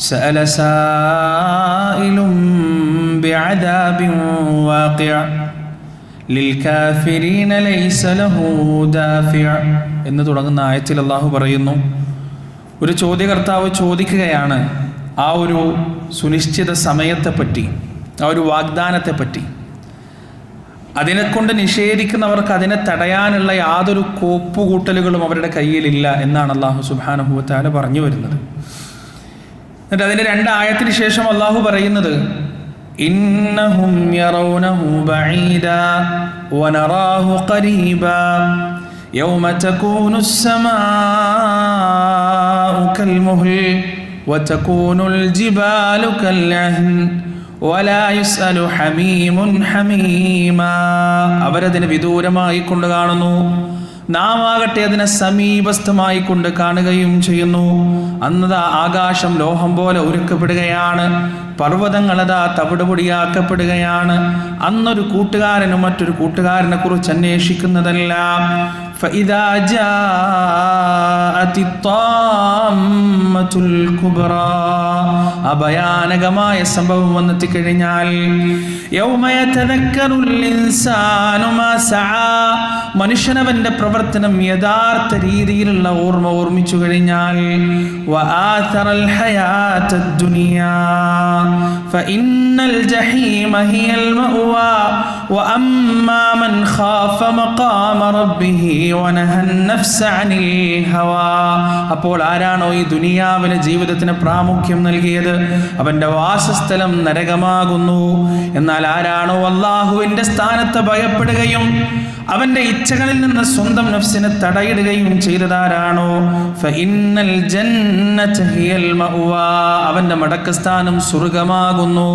سأل سائل بعذاب واقع للكافرين ليس له دافع എന്ന് തുടങ്ങുന്ന ആയത്തിൽ അള്ളാഹു പറയുന്നു ഒരു ചോദ്യകർത്താവ് ചോദിക്കുകയാണ് ആ ഒരു സുനിശ്ചിത സമയത്തെപ്പറ്റി ആ ഒരു വാഗ്ദാനത്തെപ്പറ്റി അതിനെക്കൊണ്ട് നിഷേധിക്കുന്നവർക്ക് അതിനെ തടയാനുള്ള യാതൊരു കോപ്പുകൂട്ടലുകളും അവരുടെ കയ്യിലില്ല എന്നാണ് അള്ളാഹു സുബാനുഭവത്താല പറഞ്ഞു വരുന്നത് എന്നിട്ട് അതിൻ്റെ രണ്ട് ആയത്തിന് ശേഷം അള്ളാഹു പറയുന്നത് ഇന്നഹും യറൗനഹു ബഈദാ വനറാഹു ഖരീബാ يوم تكون السماء كالمهل وتكون الجبال كالعهن ولا يسأل حميم حميما അവരതിനെ വിദൂരമായി കൊണ്ട് കാണുന്നു നാം ആകട്ടെ അതിനെ സമീപസ്ഥമായി കൊണ്ട് കാണുകയും ചെയ്യുന്നു. അന്നതാ ആകാശം ലോഹം പോലെ ഉരുക്കപ്പെടുകയാണ് പർവതങ്ങളതാ തവിടുപൊടിയാക്കപ്പെടുകയാണ്. അന്നൊരു കൂട്ടുകാരനും മറ്റൊരു കൂട്ടുകാരനെ കുറിച്ച് അന്വേഷിക്കുന്നതെല്ലാം فإذا جاءت الطامة الكبرى അഭയാനകമായ സംഭവം വന്നെത്തിക്കഴിഞ്ഞാൽ يوم يتذكر الإنسان ما سعى മനുഷ്യനവന്റെ പ്രവർത്തനം യഥാർത്ഥ രീതിയിലുള്ള ഓർമ്മ ഓർമ്മിച്ചു കഴിഞ്ഞാൽ وآثر الحياة الدنيا فإن الجحيم هي المأوى وأما من خاف مقام ربه അപ്പോൾ ആരാണോ ഈ ദുനിയാവിന് ജീവിതത്തിന് പ്രാമുഖ്യം നൽകിയത്? അവന്റെ വാസസ്ഥലം നരകമാകുന്നു. എന്നാൽ ആരാണോ അള്ളാഹുവിന്റെ സ്ഥാനത്ത് ഭയപ്പെടുകയും അവന്റെ ഇച്ഛകളിൽ നിന്ന് സ്വന്തം നഫ്സിനെ തടയിടുകയും ചെയ്തതാരാണോ? അവന്റെ മടക്കസ്ഥാനം സ്വർഗമാകുന്നു.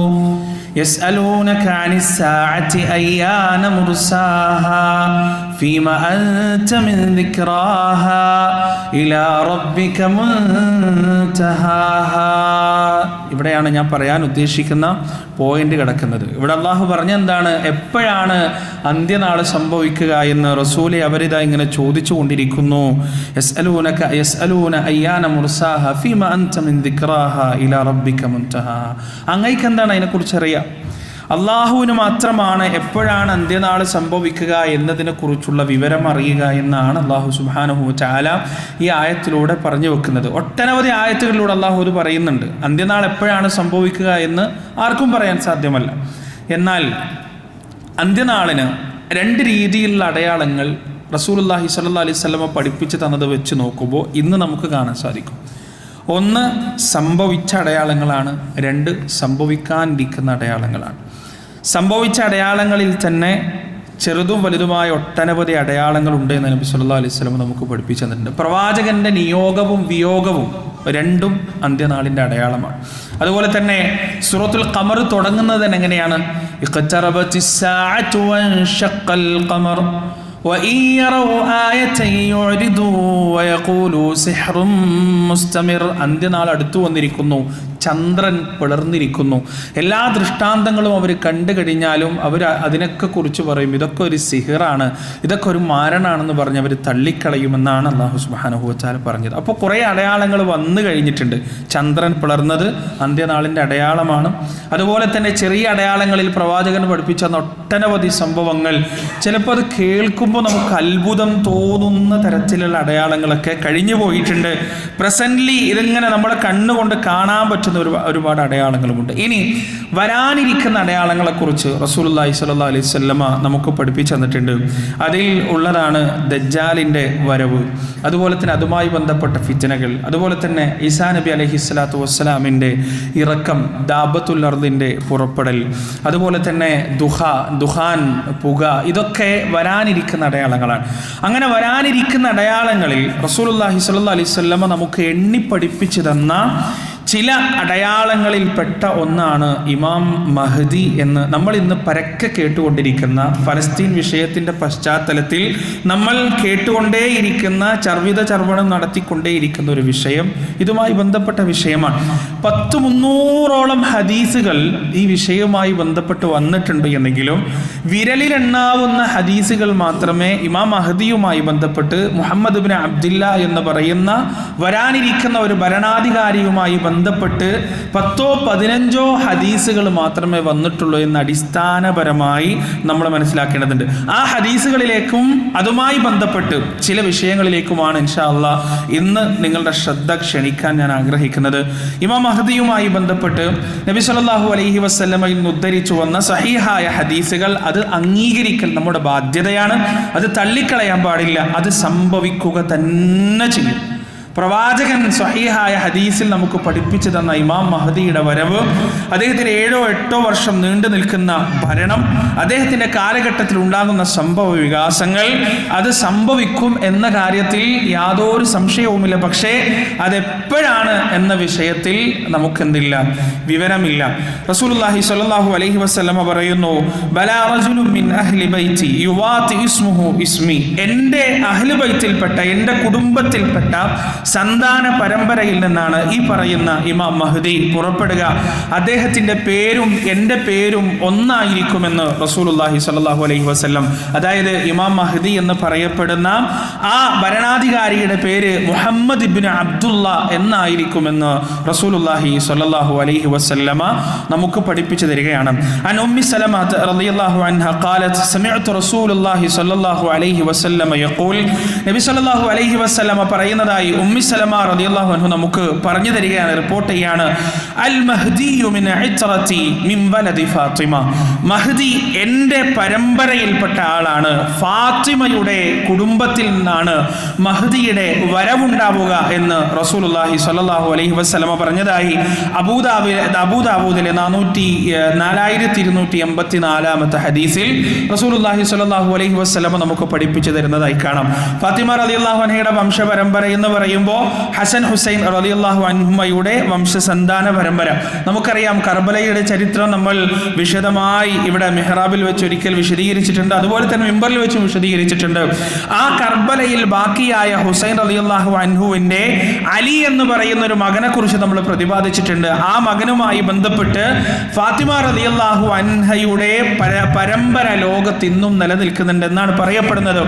യസ്അലൂനക അനിസ്സാഅതി അയ്യാന മുർസാഹ. مرساها فيما أنت من ذكراها إلى ربك منتهاها ഇവിടെയാണ് ഞാൻ പറയാൻ ഉദ്ദേശിക്കുന്ന പോയിന്റ് കിടക്കുന്നത് ഇവിടെ അള്ളാഹു പറഞ്ഞ എന്താണ് എപ്പോഴാണ് അന്ത്യനാൾ സംഭവിക്കുക എന്ന് റസൂലെ അവരിതാ ഇങ്ങനെ ചോദിച്ചു കൊണ്ടിരിക്കുന്നു യസ് അലൂനക യസ് അലൂന അയ്യാന മുർസാഹ ഫീമ അൻത മിൻ ദിക്റാഹ ഇലാ റബ്ബിക മുൻതഹ അങ്ങയ്ക്ക് എന്താണ് അതിനെക്കുറിച്ച് അറിയാം അള്ളാഹുവിന് മാത്രമാണ് എപ്പോഴാണ് അന്ത്യനാൾ സംഭവിക്കുക എന്നതിനെ കുറിച്ചുള്ള വിവരം അറിയുക എന്നാണ് അള്ളാഹു സുബാനഹു ചാല ഈ ആയത്തിലൂടെ പറഞ്ഞു വെക്കുന്നത്. ഒട്ടനവധി ആയത്തുകളിലൂടെ അള്ളാഹു ഇത് പറയുന്നുണ്ട്. അന്ത്യനാൾ എപ്പോഴാണ് സംഭവിക്കുക എന്ന് ആർക്കും പറയാൻ സാധ്യമല്ല. എന്നാൽ അന്ത്യനാളിന് രണ്ട് രീതിയിലുള്ള അടയാളങ്ങൾ റസൂലുല്ലാഹി സല്ലാ അലൈഹി സ്വലമ പഠിപ്പിച്ച് തന്നത് വെച്ച് നോക്കുമ്പോൾ ഇന്ന് നമുക്ക് കാണാൻ സാധിക്കും. ഒന്ന് സംഭവിച്ച അടയാളങ്ങളാണ്. രണ്ട് സംഭവിക്കാനിരിക്കുന്ന അടയാളങ്ങളാണ്. സംഭവിച്ച അടയാളങ്ങളിൽ തന്നെ ചെറുതും വലുതുമായ ഒട്ടനവധി അടയാളങ്ങൾ ഉണ്ട് എന്ന് നബി സല്ലാ അലൈഹി സ്വലം നമുക്ക് പഠിപ്പിച്ചു തന്നിട്ടുണ്ട്. പ്രവാചകന്റെ നിയോഗവും വിയോഗവും രണ്ടും അന്ത്യനാളിന്റെ അടയാളമാണ്. അതുപോലെ തന്നെ സുറത്തുൽ കമർ തുടങ്ങുന്നത് എങ്ങനെയാണ്? അന്ത്യനാൾ അടുത്തു വന്നിരിക്കുന്നു. ചന്ദ്രൻ പിളർന്നിരിക്കുന്നു. എല്ലാ ദൃഷ്ടാന്തങ്ങളും അവർ കണ്ടു കഴിഞ്ഞാലും അവർ അതിനൊക്കെ കുറിച്ച് പറയും ഇതൊക്കെ ഒരു സിഹിറാണ് ഇതൊക്കെ ഒരു മാരണാണെന്ന് പറഞ്ഞ് അവർ തള്ളിക്കളയുമെന്നാണ് അള്ളാഹു സുബാനുഭവച്ചാൽ പറഞ്ഞത്. അപ്പോൾ കുറേ അടയാളങ്ങൾ വന്നു കഴിഞ്ഞിട്ടുണ്ട്. ചന്ദ്രൻ പിളർന്നത് അന്ത്യനാളിന്റെ അടയാളമാണ്. അതുപോലെ തന്നെ ചെറിയ അടയാളങ്ങളിൽ പ്രവാചകൻ പഠിപ്പിച്ച ഒട്ടനവധി സംഭവങ്ങൾ. ചിലപ്പോൾ അത് കേൾക്കുമ്പോൾ നമുക്ക് അത്ഭുതം തോന്നുന്ന തരത്തിലുള്ള അടയാളങ്ങളൊക്കെ കഴിഞ്ഞു പോയിട്ടുണ്ട്. പ്രസന്റ്ലി ഇതിങ്ങനെ നമ്മളെ കണ്ണുകൊണ്ട് കാണാൻ പറ്റുന്ന ഒരു ഒരുപാട് അടയാളങ്ങളുമുണ്ട്. ഇനി വരാനിരിക്കുന്ന അടയാളങ്ങളെക്കുറിച്ച് റസൂലുല്ലാഹി സ്വല്ലല്ലാഹി അലൈഹി വസല്ലമ നമുക്ക് പഠിപ്പിച്ചു തന്നിട്ടുണ്ട്. അതിൽ ഉള്ളതാണ് ദജ്ജാലിന്റെ വരവ് അതുപോലെ തന്നെ അതുമായി ബന്ധപ്പെട്ട ഫിത്തനകൾ അതുപോലെ തന്നെ ഈസാ നബി അലഹി സ്വലാത്തു വസ്സലാമിന്റെ ഇറക്കം ദാബത്തുൽ അർദിന്റെ പുറപ്പെടൽ അതുപോലെ തന്നെ ദുഹ ദുഹാൻ പുക ഇതൊക്കെ വരാനിരിക്കുന്ന അടയാളങ്ങളാണ്. അങ്ങനെ വരാനിരിക്കുന്ന അടയാളങ്ങളിൽ റസൂൽ അള്ളാഹി സ്വല്ലല്ലാഹി അലൈഹി വസല്ലമ നമുക്ക് എണ്ണി പഠിപ്പിച്ചു തന്ന ചില അടയാളങ്ങളിൽപ്പെട്ട ഒന്നാണ് ഇമാം മഹദി എന്ന് നമ്മൾ ഇന്ന് പരക്കെ കേട്ടുകൊണ്ടിരിക്കുന്ന ഫലസ്തീൻ വിഷയത്തിന്റെ പശ്ചാത്തലത്തിൽ നമ്മൾ കേട്ടുകൊണ്ടേയിരിക്കുന്ന ചർവിത ചർവണം നടത്തിക്കൊണ്ടേയിരിക്കുന്ന ഒരു വിഷയം ഇതുമായി ബന്ധപ്പെട്ട വിഷയമാണ്. പത്ത് മുന്നൂറോളം ഹദീസുകൾ ഈ വിഷയവുമായി ബന്ധപ്പെട്ട് വന്നിട്ടുണ്ട് എന്നെങ്കിലും വിരലിലെണ്ണാവുന്ന ഹദീസുകൾ മാത്രമേ ഇമാം മഹദിയുമായി ബന്ധപ്പെട്ട് മുഹമ്മദ് ബിൻ അബ്ദില്ല എന്ന് പറയുന്ന വരാനിരിക്കുന്ന ഒരു ഭരണാധികാരിയുമായി ബന്ധപ്പെട്ട് പത്തോ പതിനഞ്ചോ ഹദീസുകൾ മാത്രമേ വന്നിട്ടുള്ളൂ എന്ന് അടിസ്ഥാനപരമായി നമ്മൾ മനസ്സിലാക്കേണ്ടതുണ്ട്. ആ ഹദീസുകളിലേക്കും അതുമായി ബന്ധപ്പെട്ട് ചില വിഷയങ്ങളിലേക്കുമാണ് ഇൻഷാ അള്ളാ ഇന്ന് നിങ്ങളുടെ ശ്രദ്ധ ക്ഷണിക്കാൻ ഞാൻ ആഗ്രഹിക്കുന്നത്. ഇമാം മഹദിയുമായി ബന്ധപ്പെട്ട് നബി സല്ലല്ലാഹു അലൈഹി വസല്ലമയിൽ നിന്ന് ഉദ്ധരിച്ചു വന്ന സഹിഹായ ഹദീസുകൾ അത് അംഗീകരിക്കൽ നമ്മുടെ ബാധ്യതയാണ്. അത് തള്ളിക്കളയാൻ പാടില്ല. അത് സംഭവിക്കുക തന്നെ ചെയ്യും. പ്രവാചകൻ സ്വഹീഹായ ഹദീസിൽ നമുക്ക് പഠിപ്പിച്ചു തന്ന ഇമാം മഹദിയുടെ വരവ് അദ്ദേഹത്തിന് ഏഴോ എട്ടോ വർഷം നീണ്ടു നിൽക്കുന്ന ഭരണം അദ്ദേഹത്തിന്റെ കാലഘട്ടത്തിൽ ഉണ്ടാകുന്ന സംഭവ വികാസങ്ങൾ അത് സംഭവിക്കും എന്ന കാര്യത്തിൽ യാതൊരു സംശയവുമില്ല. പക്ഷേ അതെപ്പോഴാണ് എന്ന വിഷയത്തിൽ നമുക്കെന്തില്ല? വിവരമില്ല. റസൂലുള്ളാഹി സ്വല്ലല്ലാഹു അലൈഹി വസല്ലമ പറയുന്നു ബലാ റജുലുൻ മിൻ അഹ്ലി ബൈതി യുവാതി ഇസ്മുഹു ഇസ്മി. എന്റെ അഹ്ലു ബൈത്തിൽപ്പെട്ട എന്റെ കുടുംബത്തിൽപ്പെട്ട സന്താന പരമ്പരയിൽ നിന്നാണ് ഈ പറയുന്ന ഇമാം മഹദി പുറപ്പെടുക അദ്ദേഹത്തിൻ്റെ പേരും എൻ്റെ പേരും ഒന്നായിരിക്കുമെന്ന് റസൂലുള്ളാഹി സ്വല്ലല്ലാഹു അലൈഹി വസല്ലം അതായത് ഇമാം മഹദി എന്ന് പറയപ്പെടുന്ന ആ ഭരണാധികാരിയുടെ പേര് മുഹമ്മദ് ഇബ്നു അബ്ദുള്ള എന്നായിരിക്കുമെന്ന് റസൂലുള്ളാഹി സ്വല്ലല്ലാഹു അലൈഹി വസല്ലമ നമുക്ക് പഠിപ്പിച്ചു തരികയാണ് അൻ ഉമ്മി സലമത്ത് റളിയല്ലാഹു അൻഹ قالت سمعت رسول الله صلى الله عليه وسلم يقول നബി സല്ലല്ലാഹു അലൈഹി വസല്ലമ പറയുന്നതായി ഉമ്മി സലമ റളിയല്ലാഹു അൻഹു നമുക്ക് പറഞ്ഞു തരികയാണ് റിപ്പോർട്ട് ചെയ്യാണ്. അൽ മഹ്ദിയു മിൻ ഇത്രതി മിൻ വലദി ഫാത്തിമ. മഹ്ദി എന്റെ പരമ്പരയിൽപ്പെട്ട ആളാണ്. ഫാത്തിമയുടെ കുടുംബത്തിൽ നിന്നാണ് മഹ്ദിയുടെ വരവുണ്ടാവുക എന്ന് റസൂലുള്ളാഹി സ്വല്ലല്ലാഹു അലൈഹി വസല്ലമ പറഞ്ഞതായി അബൂദാബി അബൂദാബൂദിലെ നാനൂറ്റി നാലായിരത്തി ഇരുന്നൂറ്റി എൺപത്തി നാലാമത്തെ ഹദീസിൽ റസൂലുള്ളാഹി സ്വല്ലല്ലാഹു അലൈഹി വസല്ലമ നമുക്ക് പഠിപ്പിച്ചു തരുന്നതായി കാണാം. ഫാത്തിമ റളിയല്ലാഹു അൻഹയുടെ വംശപരമ്പര എന്ന് പറയുമ്പോൾ ഹസൻ ഹുസൈൻ റളിയല്ലാഹു അൻഹുമയുടെ വംശസന്താന പരമ്പര. നമുക്കറിയാം കർബലയുടെ ചരിത്രം നമ്മൾ വിശദമായി ഇവിടെ മെഹ്റാബിൽ വെച്ച് ഒരിക്കൽ വിശദീകരിച്ചിട്ടുണ്ട്. അതുപോലെ തന്നെ മിമ്പറിൽ വെച്ച് വിശദീകരിച്ചിട്ടുണ്ട്. ആ കർബലയിൽ ബാക്കിയായ ഹുസൈൻ റളിയല്ലാഹു അൻഹുവിന്റെ അലി എന്ന് പറയുന്ന ഒരു മകനെ കുറിച്ച് നമ്മൾ പ്രതിപാദിച്ചിട്ടുണ്ട്. ആ മകനുമായി ബന്ധപ്പെട്ട് ഫാത്തിമ റളിയല്ലാഹു അൻഹയുടെ പരമ്പര ലോകത്ത് ഇന്നും നിലനിൽക്കുന്നുണ്ട് എന്നാണ് പറയപ്പെടുന്നത്.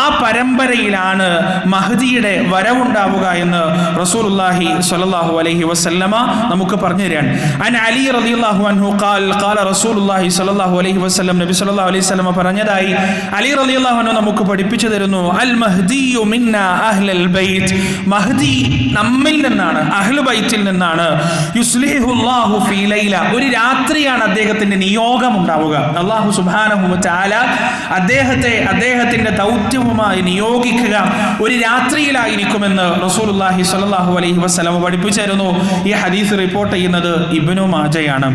ആ പരമ്പരയിലാണ് മഹദിയുടെ വരവുണ്ടാവുക എന്ന് റസൂലുള്ളാഹി സ്വല്ലല്ലാഹു അലൈഹി വസല്ലമ നമുക്ക് പറഞ്ഞു തരാൻ അൻ അലി റളിയല്ലാഹു അൻഹു ഖാൽ ഖാല റസൂലുള്ളാഹി സ്വല്ലല്ലാഹു അലൈഹി വസല്ലം നബി സ്വല്ലല്ലാഹു അലൈഹി വസല്ലമ പറഞ്ഞതായി. അലി റളിയല്ലാഹു അൻഹു നമുക്ക് പഠിപ്പിച്ചു തരുന്നു അൽ മഹ്ദിയു മിന്ന അഹ്ലൽ ബൈത്ത്. മഹ്ദി നമ്മിൽ നിന്നാണ് അഹ്ലു ബൈത്തിൽ നിന്നാണ്. യുസ്ലിഹുല്ലാഹു ഫീ ലൈല. ഒരു രാത്രിയാണ് അദ്ദേഹത്തിന്റെ നിയോഗം ഉണ്ടാവുക. അള്ളാഹു സുബ്ഹാനഹു വതആല അദ്ദേഹത്തെ അദ്ദേഹത്തിന്റെ ദൗത്യവുമായി നിയോഗിക്കുക. ഒരു രാത്രിയിലായിരിക്കുമെന്ന് റസൂലുള്ളാഹി സ്വല്ലല്ലാഹു അലൈഹി വസല്ലം പഠിപ്പിച്ചായിരുന്നു ഈ ഹദീസ് റിപ്പോർട്ട് ചെയ്യുന്നത് ഇബ്നു മാജയാണ്.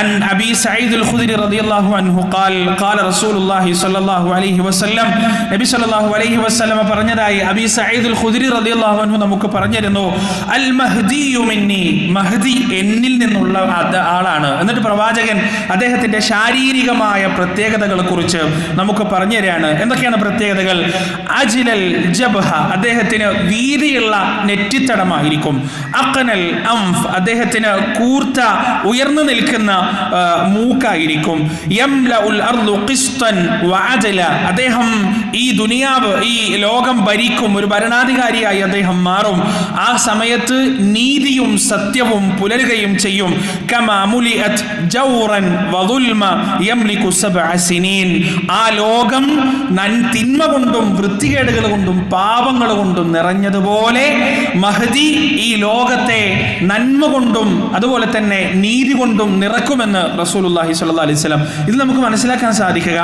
അൻ അബി സഈദ് അൽ ഖുദരി റളിയല്ലാഹു അൻഹു ഖാൽ ഖാല റസൂലുള്ളാഹി സ്വല്ലല്ലാഹു അലൈഹി വസല്ലം നബി സ്വല്ലല്ലാഹു അലൈഹി വസല്ലം പറഞ്ഞതായി അബി സഈദ് അൽ ഖുദരി റളിയല്ലാഹു അൻഹു നമുക്ക് പറഞ്ഞിരുന്നു. അൽ മഹ്ദിയു മിന്നി മഹ്ദി എന്നിൽ നിന്നുള്ള ആളാണ്. എന്നിട്ട് പ്രവാചകൻ അദ്ദേഹത്തിന്റെ ശാരീരികമായ പ്രത്യേകതകളെ കുറിച്ച് നമുക്ക് പറഞ്ഞു തരാണ് എന്തൊക്കെയാണ് പ്രത്യേകതകൾ? അജിലൽ ജബ്ഹ അദ്ദേഹത്തിന് വീതിയുള്ള നെറ്റിത്തടമായിരിക്കും. അക്കനൽ അംഫ് അദ്ദേഹത്തിന് കൂർത്ത ഉയർന്നു നിൽക്കുന്ന മൂക്കായിരിക്കും. അദ്ദേഹം ഈ ദുനിയാവ് ഈ ലോകം ഭരിക്കും ഒരു ഭരണാധികാരിയായി അദ്ദേഹം മാറും. ആ സമയത്ത് നീതിയും സത്യവും പുലരുകയും ചെയ്യും. ആ ലോകം നൻ തിന്മ കൊണ്ടും വൃത്തികേടുകൾ കൊണ്ടും പാപങ്ങൾ കൊണ്ടും നിറഞ്ഞതുപോലെ മഹദി ഈ ലോകത്തെ നന്മ കൊണ്ടും അതുപോലെ തന്നെ നീതി കൊണ്ടും നിറക്കുമെന്ന് റസൂലുള്ളാഹി സ്വല്ലല്ലാഹി അലൈഹി സ്വലം ഇത് നമുക്ക് മനസ്സിലാക്കാൻ സാധിക്കുക.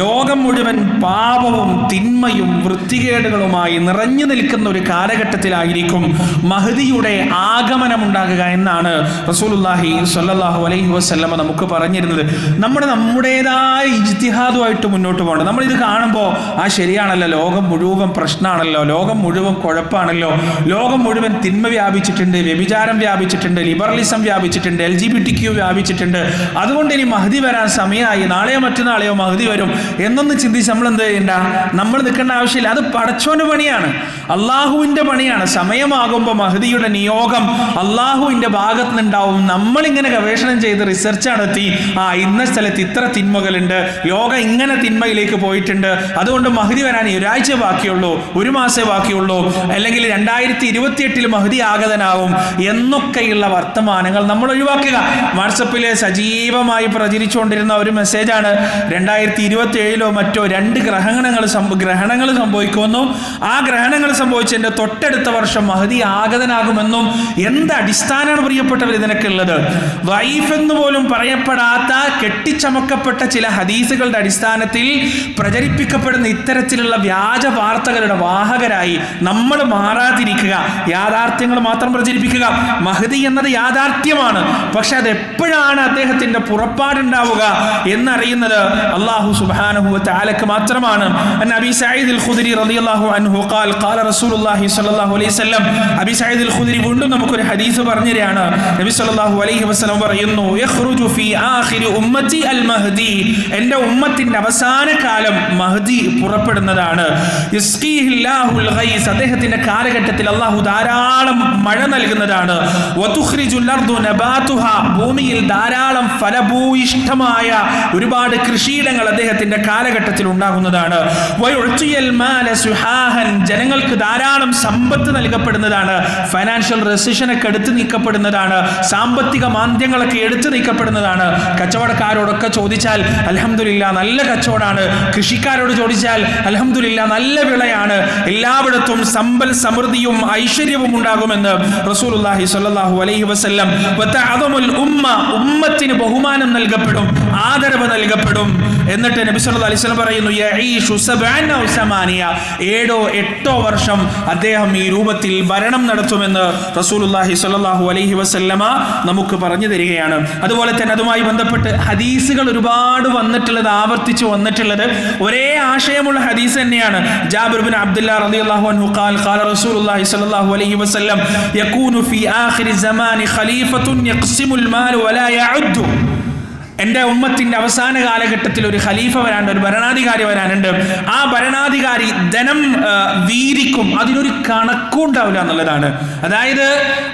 ലോകം മുഴുവൻ പാപവും തിന്മയും വൃത്തികേടുകളുമായി നിറഞ്ഞു നിൽക്കുന്ന ഒരു കാലഘട്ടത്തിലായിരിക്കും മഹദിയുടെ ആഗമനം ഉണ്ടാകുക എന്നാണ് റസൂലുള്ളാഹി സ്വല്ലല്ലാഹു അലൈഹി വസ്ലമ നമുക്ക് പറഞ്ഞിരുന്നത്. നമ്മുടെ നമ്മുടേതായ ഇജ്തിഹാദുമായിട്ട് മുന്നോട്ട് പോകണം നമ്മൾ ഇത് കാണുമ്പോൾ ആ ശരിയാണല്ലോ ലോകം മുഴുവൻ പ്രശ്നമാണല്ലോ ലോകം മുഴുവൻ കുഴപ്പമാണല്ലോ അറിയോ ലോകം മുഴുവൻ തിന്മ വ്യാപിച്ചിട്ടുണ്ട് വ്യഭിചാരം വ്യാപിച്ചിട്ടുണ്ട് liberalism വ്യാപിച്ചിട്ടുണ്ട് L G B T Q വ്യാപിച്ചിട്ടുണ്ട്. അതുകൊണ്ട് ഇനി മഹതി വരാൻ സമയമായി. നാളെയോ മറ്റന്നാളെയോ മഹതി വരും. എന്നൊന്ന് ചിന്തിച്ച് നമ്മൾ എന്ത് ചെയ്യണ്ട? നമ്മൾ നിൽക്കേണ്ട ആവശ്യമില്ല. അത് പടച്ചോന്റെ പണിയാണ്. അള്ളാഹുവിന്റെ പണിയാണ്. സമയമാകുമ്പോൾ മഹദിയുടെ നിയോഗം അള്ളാഹുവിന്റെ ഭാഗത്ത് നിന്നുണ്ടാവും നമ്മളിങ്ങനെ ഗവേഷണം ചെയ്ത് റിസർച്ച് നടത്തി ആ ഇന്ന സ്ഥലത്ത് ഇത്ര തിന്മകളുണ്ട്. യോഗ ഇങ്ങനെ തിന്മയിലേക്ക് പോയിട്ടുണ്ട്. അതുകൊണ്ട് മഹദി വരാൻ ഒരാഴ്ച ബാക്കിയുള്ളൂ. ഒരു മാസേ ബാക്കിയുള്ളൂ. അല്ലെങ്കിൽ രണ്ടായിരത്തി ഇരുപത്തിയെട്ടിൽ മഹതി ആഗതനാവും എന്നൊക്കെയുള്ള വർത്തമാനങ്ങൾ നമ്മൾ ഒഴിവാക്കുക. വാട്സപ്പിൽ സജീവമായി പ്രചരിച്ചുകൊണ്ടിരുന്ന ഒരു മെസ്സേജാണ്. രണ്ടായിരത്തി ഇരുപത്തി ഏഴിലോ മറ്റോ രണ്ട് ഗ്രഹണങ്ങൾ ഗ്രഹണങ്ങൾ സംഭവിക്കുമെന്നും ആ ഗ്രഹണങ്ങൾ സംഭവിച്ചതിന്റെ തൊട്ടടുത്ത വർഷം മഹതി ആഗതനാകുമെന്നും എന്ത് അടിസ്ഥാനമാണ് പ്രിയപ്പെട്ടവർ ഇതിനൊക്കെ ഉള്ളത് വൈഫ് എന്ന് പോലും പറയപ്പെടാത്ത കെട്ടിച്ചമക്കപ്പെട്ട ചില ഹദീസുകളുടെ അടിസ്ഥാനത്തിൽ പ്രചരിപ്പിക്കപ്പെടുന്ന ഇത്തരത്തിലുള്ള വ്യാജ വാർത്തകളുടെ വാഹകരായി നമ്മൾ മാറാതിരിക്കുക യാഥാർത്ഥ്യങ്ങൾ മാത്രം പ്രചരിപ്പിക്കുക. മഹദി എന്നത് യാഥാർത്ഥ്യമാണ്. പക്ഷെ അത് എപ്പോഴാണ് അദ്ദേഹത്തിന്റെ പുറപ്പാടുണ്ടാവുക എന്നറിയുന്നത് അള്ളാഹു സുബ്ഹാനഹു താലക്ക് മാത്രമാണ്. നബി റളിയല്ലാഹു അൻഹു ഖാൽ ഖാല റസൂലുള്ളാഹി അലൈഹി വസല്ലം. അബി വീണ്ടും നമുക്കൊരു ഹദീസ് പറഞ്ഞു നബി സ്വല്ലല്ലാഹു അലൈഹി വസല്ലം പറയുന്നു യഖ്റുജു ഫീ ആഖിരി മഹ്ദി എന്റെ ഉമ്മത്തിന്റെ അവസാന കാലം മഹ്ദി പുറപ്പെടുന്നതാണ്. ഗൈസ് അദ്ദേഹത്തിന്റെ കാലഘട്ടത്തിൽ അള്ളാഹു ധാരാളം മഴ നൽകുന്നതാണ്. ഭൂമിയിൽ ധാരാളം ഫലഭൂയിഷ്ഠമായ ഒരുപാട് കൃഷിയിടങ്ങൾ അദ്ദേഹത്തിന്റെ കാലഘട്ടത്തിൽ ഉണ്ടാകുന്നതാണ്. ജനങ്ങൾക്ക് ധാരാളം സമ്പത്ത് നൽകപ്പെടുന്നതാണ്. ഫൈനാൻഷ്യൽ റെസിഷനൊക്കെ എടുത്തു നീക്കപ്പെടുന്നതാണ്. സാമ്പത്തിക മാന്ദ്യങ്ങളൊക്കെ എടുത്തു നീക്കപ്പെടുന്നതാണ്. കച്ചവടക്കാരോടൊക്കെ ചോദിച്ചാൽ അലഹമില്ല നല്ല കച്ചവടമാണ് കൃഷിക്കാരോട് ചോദിച്ചാൽ അലഹമില്ല നല്ല വിളയാണ്. എല്ലായിടത്തും സമ്പൽ സമൃദ്ധിയും ഐശ്വര്യവും ഉണ്ടാകുമെന്ന് റസൂലുള്ളാഹി സ്വല്ലല്ലാഹു അലൈഹി വസല്ലം ഉമ്മ ഉമ്മത്തിന് ബഹുമാനം നൽകപ്പെടും ആദരവ് നൽകപ്പെടും. എന്നിട്ട് നബി സല്ലല്ലാഹു അലൈഹി പറയുന്നു സബഅന ഏഴോ എട്ടോ വർഷം അദ്ദേഹം ഈ രൂപത്തിൽ ഭരണം നടത്തുമെന്ന് റസൂലുള്ളാഹി സ്വല്ലല്ലാഹു അലൈഹി വസല്ലമ നമുക്ക് പറഞ്ഞു തരികയാണ്. അതുപോലെ തന്നെ അതുമായി ബന്ധപ്പെട്ട് ഹദീസുകൾ ഒരുപാട് വന്നിട്ടുള്ളത് ആവർത്തിച്ച് വന്നിട്ടുള്ളത് ഒരേ ആശയമുള്ള ഹദീസ് തന്നെയാണ്. ജാബിർ ബിൻ അബ്ദുല്ലാ റളിയല്ലാഹു അൻഹു ഖാൽ ഖാല റസൂലുള്ളാഹി സ്വല്ലല്ലാഹു അലൈഹി വസല്ലം യകൂനു ഫീ ആഖിരി സമാനി ഖലീഫത്തുൻ യഖ്സിമുൽ മാൽ വലാ യഉദ്ദു എന്റെ ഉമ്മത്തിന്റെ അവസാന കാലഘട്ടത്തിൽ ഒരു ഖലീഫ വരാനുണ്ട് ഒരു ഭരണാധികാരി വരാനുണ്ട്. ആ ഭരണാധികാരി ധനം വീരിക്കും അതിനൊരു കണക്കുണ്ടാവില്ല എന്നുള്ളതാണ്. അതായത്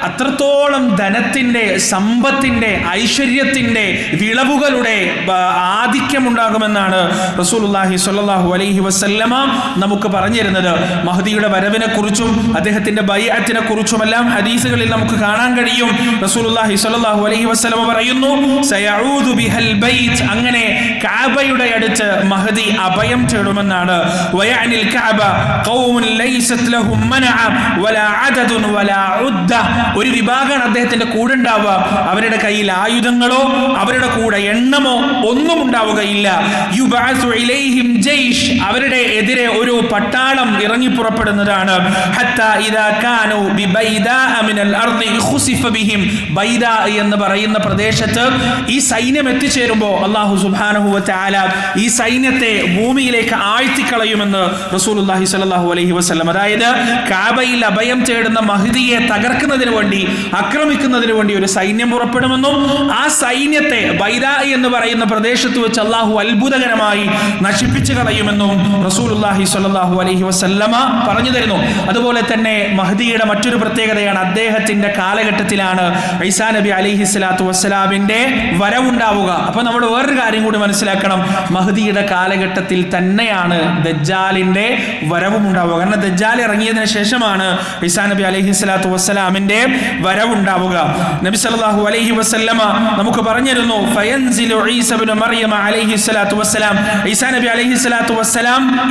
അത്രത്തോളം ധനത്തിന്റെ സമ്പത്തിന്റെ ഐശ്വര്യത്തിന്റെ വിളവുകളുടെ ആധിക്യമുണ്ടാകുമെന്നാണ് റസൂലുള്ളാഹി സ്വല്ലല്ലാഹു അലൈഹി വസല്ലമ നമുക്ക് പറഞ്ഞു തരുന്നത് മഹദിയുടെ വരവിനെ കുറിച്ചും അദ്ദേഹത്തിന്റെ ബൈഅത്തിനെ കുറിച്ചുമെല്ലാം ഹദീസുകളിൽ നമുക്ക് കാണാൻ കഴിയും. റസൂലുള്ളാഹി സ്വല്ലല്ലാഹു അലൈഹി വസ്ലമ പറയുന്നു ബിഹൽ ബൈത്ത്. അങ്ങനെ കാബയുടെ അടുത്ത് മഹദി അഭയം തേടുമെന്നാണ്. വയാനിൽ കഅബ ഖൗമുൻ ലൈസത് ലഹും മനഅ വലാ അദദുൻ വലാ ഉദ്ദ. ഒരു വിഭാഗമാണ് അദ്ദേഹത്തിന്റെ കൂടെ ഉണ്ടാവുക. അവരുടെ കയ്യിൽ ആയുധങ്ങളോ അവരുടെ കൂടെ എണ്ണമോ ഒന്നും ഉണ്ടാവുകയില്ല. യുബഅസു ഇലൈഹിം ജയ്ഷ്. അവരുടെ എതിരെ ഒരു പട്ടാളം ഇറങ്ങി പുറപ്പെടുന്നതാണ്. ഹത്താ ഇദാ കാനു ബിബൈദാ മിനൽ അർദി ഖുസിഫ ബിഹിം. ബൈദാ എന്ന് പറയുന്ന പ്രദേശത്ത് ഈ സൈന്യം എത്തിച്ചേരുമ്പോൾ അള്ളാഹു സുബാനഹുല ഈ സൈന്യത്തെ ഭൂമിയിലേക്ക് ആഴ്ത്തിക്കളയുമെന്ന് റസൂലുള്ളാഹി സലാഹു അലഹി വസ്ലം അതായത് കാബയിൽ അഭയം തേടുന്ന മഹദിയെ തകർക്കുന്നതിന് വേണ്ടി ആക്രമിക്കുന്നതിന് വേണ്ടി ഒരു സൈന്യം പുറപ്പെടുമെന്നും ആ സൈന്യത്തെ ബൈദാ എന്ന് പറയുന്ന പ്രദേശത്ത് വെച്ച് അള്ളാഹു അത്ഭുതകരമായി നശിപ്പിച്ചു കളയുമെന്നും റസൂലുള്ളാഹി സലാഹു അലഹി വസല്ലമ പറഞ്ഞു തരുന്നു. അതുപോലെ തന്നെ മഹദിയുടെ മറ്റൊരു പ്രത്യേകതയാണ് അദ്ദേഹത്തിന്റെ കാലഘട്ടത്തിലാണ് ഐസാ നബി അലിഹി സ്വലാത്തു വസ്സലാമിന്റെ വരവുണ്ടാവുക. അപ്പൊ നമ്മൾ വേറൊരു കാര്യം കൂടി മനസ്സിലാക്കണം. മഹദിയുടെ കാലഘട്ടത്തിൽ തന്നെയാണ് ദജ്ജാലിന്റെ വരവും ഉണ്ടാവുക കാരണം ദജ്ജാൽ ഇറങ്ങിയതിനു ശേഷമാണ് ഈസാ നബി അലഹി സ്വലാത്തു വസ്സലാമിന്റെ വരവുണ്ടാവുക. നബി സല്ലല്ലാഹു അലഹി വസല്ലമ നമുക്ക് പറഞ്ഞിരുന്നു ഈസ നബി അലൈഹി സ്വലാത്തു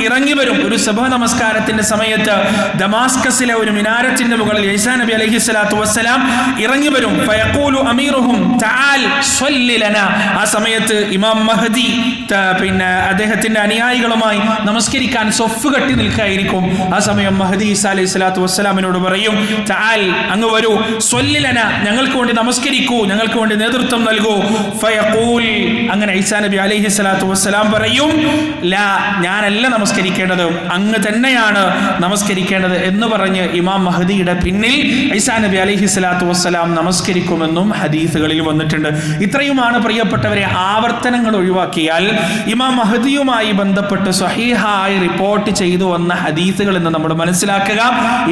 ഇറങ്ങി വരും. ഒരു സഭ നമസ്കാരത്തിന്റെ സമയത്ത് ദമാസ്കസിലെ ഒരു മിനാരത്തിന്റെ മുകളിൽ ഈസാ നബി അലഹി സ്വലാത്തു വസ്സലാം ഇറങ്ങി വരും. ഫയഖൂലു അമീറുഹും തആൽ സ്വല്ലി ലനാ. ആ സമയത്ത് ഇമാം മഹദി പിന്നെ അദ്ദേഹത്തിന്റെ അനുയായികളുമായി നമസ്കരിക്കാൻ സൊഫ് കെട്ടി നിൽക്കായിരിക്കും ആ സമയം മഹദി ഈസാ അലൈഹി സ്വലാത്തു വസ്സലാമിനോട് പറയും "തആൽ, അങ്ങ് വരൂ. സ്വല്ലിലന ഞങ്ങൾക്ക് വേണ്ടി നമസ്കരിക്കൂ. ഞങ്ങൾക്ക് വേണ്ടി നേതൃത്വം നൽകൂ. ഫയഖൂൽ അങ്ങനെ ഈസാ നബി അലൈഹി സ്വലാത്തു വസ്സലാം പറയും ലാ ഞാനല്ല നമസ്കരിക്കേണ്ടത്. അങ്ങ് തന്നെയാണ് നമസ്കരിക്കേണ്ടത്. എന്ന് പറഞ്ഞ് ഇമാം മഹദിയുടെ പിന്നിൽ ഈസാ നബി അലൈഹി സ്വലാത്തു വസ്സലാം നമസ്കരിക്കുമെന്നും ഹദീസുകളിൽ വന്നിട്ടുണ്ട്. ഇത്രയുമാണ് പ്രിയപ്പെട്ടവരെ ആവർത്തനങ്ങൾ ഒഴിവാക്കിയാൽ ഇമാം മഹദിയുമായി ബന്ധപ്പെട്ട് സ്വഹീഹായി റിപ്പോർട്ട് ചെയ്തു വന്ന ഹദീസുകൾ എന്ന് നമ്മൾ മനസ്സിലാക്കുക.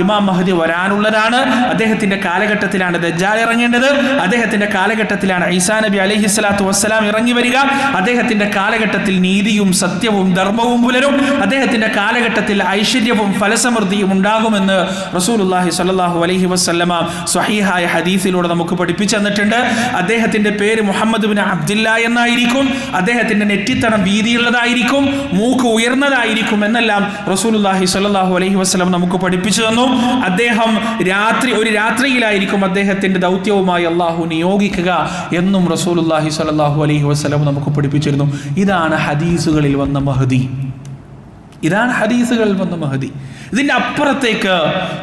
ഇമാം മഹദി വരാനുള്ളതാണ്. അദ്ദേഹത്തിന്റെ കാലഘട്ടത്തിലാണ് ദജ്ജാൽ ഇറങ്ങേണ്ടത്. അദ്ദേഹത്തിന്റെ കാലഘട്ടത്തിലാണ് ഈസാ നബി അലൈഹി സ്വലാത്തു വസ്സലാം ഇറങ്ങി വരിക. അദ്ദേഹത്തിന്റെ കാലഘട്ടത്തിൽ നീതിയും സത്യവും ധർമ്മവും പുലരും. അദ്ദേഹത്തിന്റെ കാലഘട്ടത്തിൽ ഐശ്വര്യവും ഫലസമൃദ്ധിയും ഉണ്ടാകുമെന്ന് റസൂലുള്ളാഹി സ്വല്ലല്ലാഹു അലൈഹി വസ്ലമ സ്വഹീഹായ ഹദീസിലൂടെ നമുക്ക് പഠിപ്പിച്ചു തന്നിട്ടുണ്ട്. അദ്ദേഹത്തിന്റെ പേര് മുഹമ്മദ് ബിൻ അബ്ദില്ല എന്നായിരിക്കും. അദ്ദേഹത്തിന്റെ നെറ്റിത്തടം വീതിയുള്ളതായിരിക്കും. മൂക്ക് ഉയർന്നതായിരിക്കും എന്നെല്ലാം റസൂലുള്ളാഹി സ്വല്ലല്ലാഹു അലൈഹി വസ്ലം നമുക്ക് പഠിപ്പിച്ചു തന്നു. അദ്ദേഹം രാത്രി ഒരു രാത്രിയിലായിരിക്കും അദ്ദേഹത്തിന്റെ ദൗത്യവുമായി അള്ളാഹു നിയോഗിക്കുക എന്നും റസൂലുള്ളാഹി സ്വല്ലല്ലാഹു അലൈഹി വസ്ലം നമുക്ക് പഠിപ്പിച്ചിരുന്നു. ഇതാണ് ഹദീസുകളിൽ വന്ന മഹദി. ഇതാണ് ഹദീസുകളിൽ വന്ന മഹദി. ഇതിന്റെ അപ്പുറത്തേക്ക്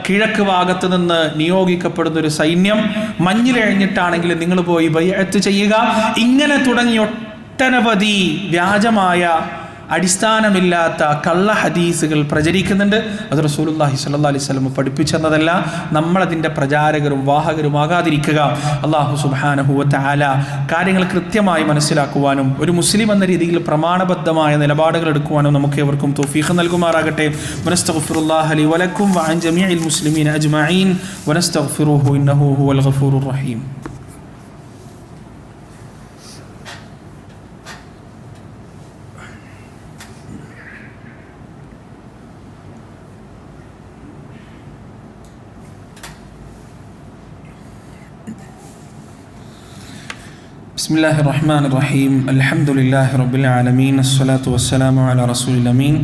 കിഴക്ക് ഭാഗത്ത് നിന്ന് നിയോഗിക്കപ്പെടുന്ന ഒരു സൈന്യം മഞ്ഞിലഴിഞ്ഞിട്ടാണെങ്കിൽ നിങ്ങൾ പോയി ബയ്യത്ത് ചെയ്യുക. ഇങ്ങനെ തുടങ്ങി ഒട്ടനവധി വ്യാജമായ അടിസ്ഥാനമില്ലാത്ത കള്ള ഹദീസുകൾ പ്രചരിക്കുന്നുണ്ട്. അത് റസൂലുല്ലാഹി സ്വല്ലല്ലാഹി അലൈഹി വസല്ലം പഠിപ്പിച്ചെന്നതല്ല നമ്മളതിന്റെ പ്രചാരകരും വാഹകരുമാകാതിരിക്കുക. അള്ളാഹു സുബ്ഹാനഹു വതആല കാര്യങ്ങൾ കൃത്യമായി മനസ്സിലാക്കുവാനും ഒരു മുസ്ലിം എന്ന രീതിയിൽ പ്രമാണബദ്ധമായ നിലപാടുകൾ എടുക്കുവാനും നമുക്ക് ഏവർക്കും തോഫീഖ് നൽകുമാറാകട്ടെ. വനസ്തഗ്ഫിറുല്ലാഹ ലി വലക്കും വഅൻ മുസ്ലിമീന അജ്മഈൻ. വനസ്തഗ്ഫിറുഹു ഇന്നഹു ഹുവൽ റഹീം. بسم الله الرحمن الرحيم الحمد لله رب العالمين الصلاة والسلام على رسول الأمين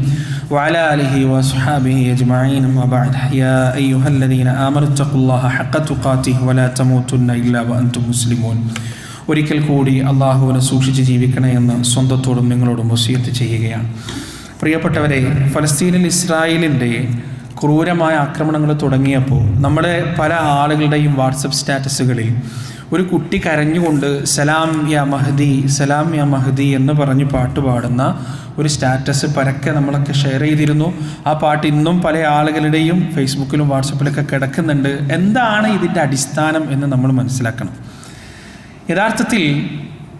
وعلى آله وصحابه أجمعين أما بعد يا أيها الذين آمنوا اتقوا الله حق تقاته ولا تموتن إلا وأنتم مسلمون ഒരിക്കൽ കൂടി അള്ളാഹുവിനെ സൂക്ഷിച്ച് ജീവിക്കണേ എന്ന് സ്വന്തത്തോടും നിങ്ങളോടും വസീയത്ത് ചെയ്യുകയാണ് പ്രിയപ്പെട്ടവരെ ഫലസ്തീനിൽ ഇസ്രായേലിൻ്റെ ക്രൂരമായ ആക്രമണങ്ങൾ തുടങ്ങിയപ്പോൾ നമ്മുടെ പല ആളുകളുടെയും വാട്സപ്പ് സ്റ്റാറ്റസുകളിൽ ഒരു കുട്ടി കരഞ്ഞുകൊണ്ട് സലാം യാ മഹദി സലാം യാ മഹദി എന്ന് പറഞ്ഞ് പാട്ട് പാടുന്ന ഒരു സ്റ്റാറ്റസ് പരക്കെ നമ്മളൊക്കെ ഷെയർ ചെയ്തിരുന്നു. ആ പാട്ട് ഇന്നും പല ആളുകളുടെയും ഫേസ്ബുക്കിലും വാട്സപ്പിലൊക്കെ കിടക്കുന്നുണ്ട്. എന്താണ് ഇതിന്റെ അടിസ്ഥാനം എന്ന് നമ്മൾ മനസ്സിലാക്കണം. യഥാർത്ഥത്തിൽ